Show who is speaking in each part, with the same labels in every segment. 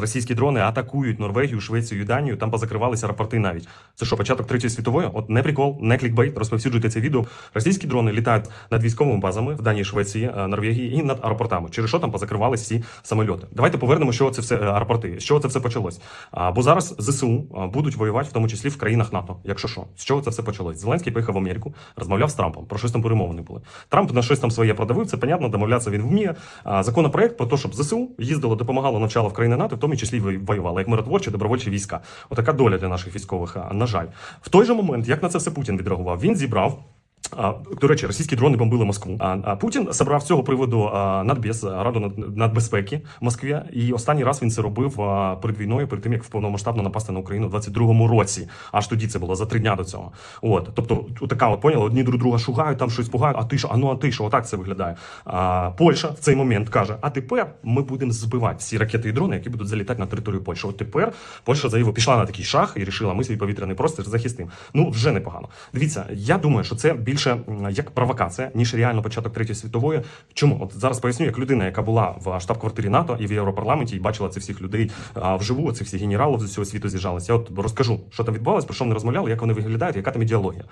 Speaker 1: Російські дрони атакують Норвегію, Швецію Данію. Там позакривалися рапорти навіть. Це що, початок третьої світової? От не прикол, не клікбейт. Розповсюджуйте це відео. Російські дрони літають над військовими базами в Данії, Швеції, е, Норвегії і над аеропортами. Через що там позакривалися всі самольоти? Давайте повернемо, що це все е, аеропорти. З чого це все почалось? Бо зараз ЗСУ будуть воювати, в тому числі в країнах НАТО. Якщо що, з чого це все почалось? Зеленський поїхав в Америку, розмовляв з Трампом. Про щось там перемовини були. Трамп на щось там своє продавив. Це понятно, домовлятися він вміє. Законопроект про те, щоб ЗСУ їздило, допомагало, навчало в країни НАТО, в тому числі воювали, як миротворчі, добровольчі війська. Отака доля для наших військових. На жаль, в той же момент, як на це все Путін відреагував, він зібрав. До речі, російські дрони бомбили Москву. А, а Путін собрав цього приводу а, надбез, раду над- нацбезпеки в Москві. І останній раз він це робив перед війною, перед тим як повномасштабно напасти на Україну у 22-му році. Аж тоді це було за три дня до цього. От, тобто, така от поняли, одні друг друга шугають, там щось пугають. А ти що? А ну а ти що? Отак це виглядає. А, Польща в цей момент каже: а тепер ми будемо збивати всі ракети і дрони, які будуть залітати на територію Польщі. От тепер Польща заявила, пішла на такий шаг і рішила, ми свій повітряний простір захистимо. Ну вже непогано. Дивіться, я думаю, що це більше як провокація, ніж реально початок третьої світової. Чому? От зараз поясню, як людина, яка була в штаб-квартирі НАТО і в Європарламенті, і бачила цих всіх людей вживу, цих всіх генералів з усього світу з'їжджалися. Я от розкажу, що там відбувалось, про що вони розмовляли, як вони виглядають, яка там ідеологія.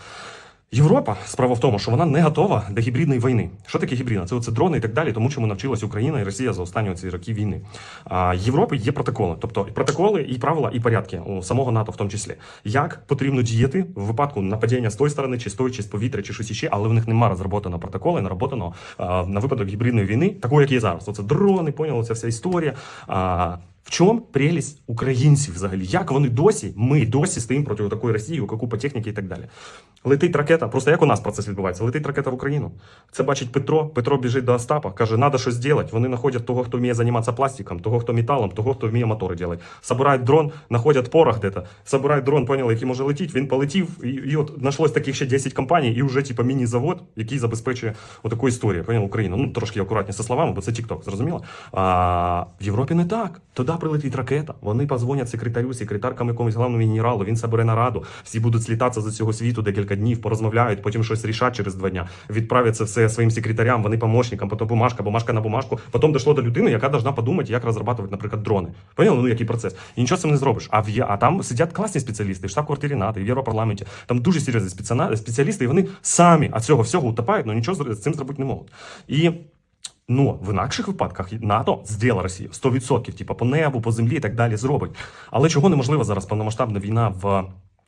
Speaker 1: Європа справа в тому, що вона не готова до гібридної війни. Що таке гібридна? Це оце дрони і так далі, тому чому навчилась Україна і Росія за останні ці роки війни. А Європи є протоколи, тобто протоколи і правила, і порядки у самого НАТО, в тому числі, як потрібно діяти в випадку нападіння з тої сторони, чи з тої, чи з повітря, чи щось іще, але в них немає розроботаного протоколу, нароботаного а, на випадок гібридної війни, такої, як є зараз. Оце дрони, поняли, ця вся історія. А, в чому прелість українців взагалі? Як вони досі, ми досі стоїмо проти такої Росії, купа техніки і так далі. Летить ракета, просто як у нас процес відбувається? Летить ракета в Україну. Це бачить Петро. Петро біжить до Остапа, каже, треба щось зробити. Вони знаходять того, хто вміє займатися пластиком, того, хто металом, того, хто вміє мотори робити. Собирають дрон, знаходять порох де-то, собирають дрон, поняли, який може летіти, він полетів, і, і от знайшлось таких ще 10 компаній, і вже типу, міні-завод, який забезпечує отаку історію. Поняли, Україну. Ну, трошки акуратні зі словами, бо це TikTok, зрозуміло? А в Європі не так. Туди прилетить ракета. Вони позвонять секретарю, секретаркам якомусь главному генералу, він собере нараду, всі будуть слітатися з цього світу декілька днів, порозмовляють, потім щось рішать через два дня. Відправлять це все своїм секретарям, вони помощникам, потім бумажка, бумажка на бумажку. Потім дійшло до людини, яка должна подумати, як розробляти, наприклад, дрони. Поняли? Ну який процес? І нічого цим не зробиш. А в а там сидять класні спеціалісти, в штаб-квартирі НАТО, в Європарламенті. Там дуже серйозні спеціалісти, і вони самі від цього всього утопають, але нічого з з цим зробити не можуть. І Ну, в інакших випадках НАТО зділа Росію 100%, типу по небу, по землі і так далі зробить. Але чого неможливо зараз повномасштабна війна в.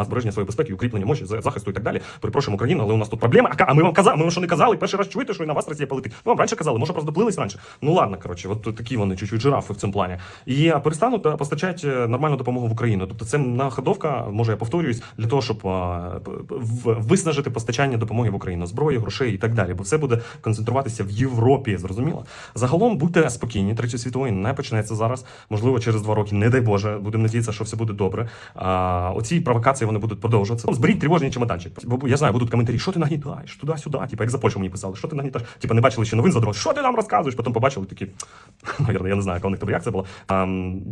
Speaker 1: на збереження своєї безпеки, укріплення мощі, за- захисту і так далі. Перепрошуємо Україну, але у нас тут проблеми. А, ми вам казали, ми вам що не казали? Перший раз чуєте, що і на вас Росія полетить. Ми вам раніше казали, може просто доплились раніше. Ну ладно, коротше, от такі вони чуть-чуть жирафи в цьому плані. І перестануть постачати е, нормальну допомогу в Україну. Тобто це находовка, може я повторююсь, для того, щоб виснажити постачання допомоги в Україну, зброї, грошей і так далі. Бо все буде концентруватися в Європі. Зрозуміло. Загалом будьте спокійні. Третя світової не почнеться зараз. Можливо, через два роки, не дай Боже, будемо надіятися, що все буде добре. А, оці провокації вони будуть продовжуватися. Ну, Зберіть тривожний чемоданчик. Бо я знаю, будуть коментарі, що ти нагнітаєш, туди-сюди. Типу, як за Польщу мені писали, що ти нагнітаєш. Типу, не бачили ще новин за дрон. Що ти нам розказуєш? Потім побачили такі. Навірно, я не знаю, яка у них там реакція була.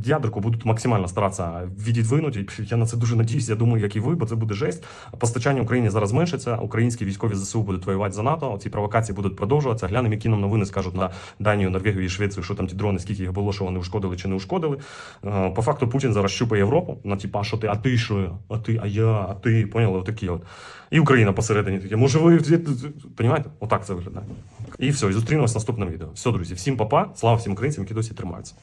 Speaker 1: Ядерку будуть максимально старатися відідвинути. Я на це дуже надіюсь. Я думаю, як і ви, бо це буде жесть. Постачання Україні зараз зменшиться. Українські військові ЗСУ будуть воювати за НАТО. Ці провокації будуть продовжуватися. Глянемо, які нам новини скажуть на Данію, Норвегію і Швецію, що там ті дрони, скільки їх було, що вони ушкодили чи не ушкодили. Е, По факту Путін зараз щупає Європу. На типа, що ти, а ти що? А ти, а я, а ти, поняли? Отакі от. І Україна посередині таке. Може, ви Понімаєте? Отак це виглядає. І все, і зустрінемось в наступному відео. Все, друзі, всім папа, слава всім українцям, які досі тримаються.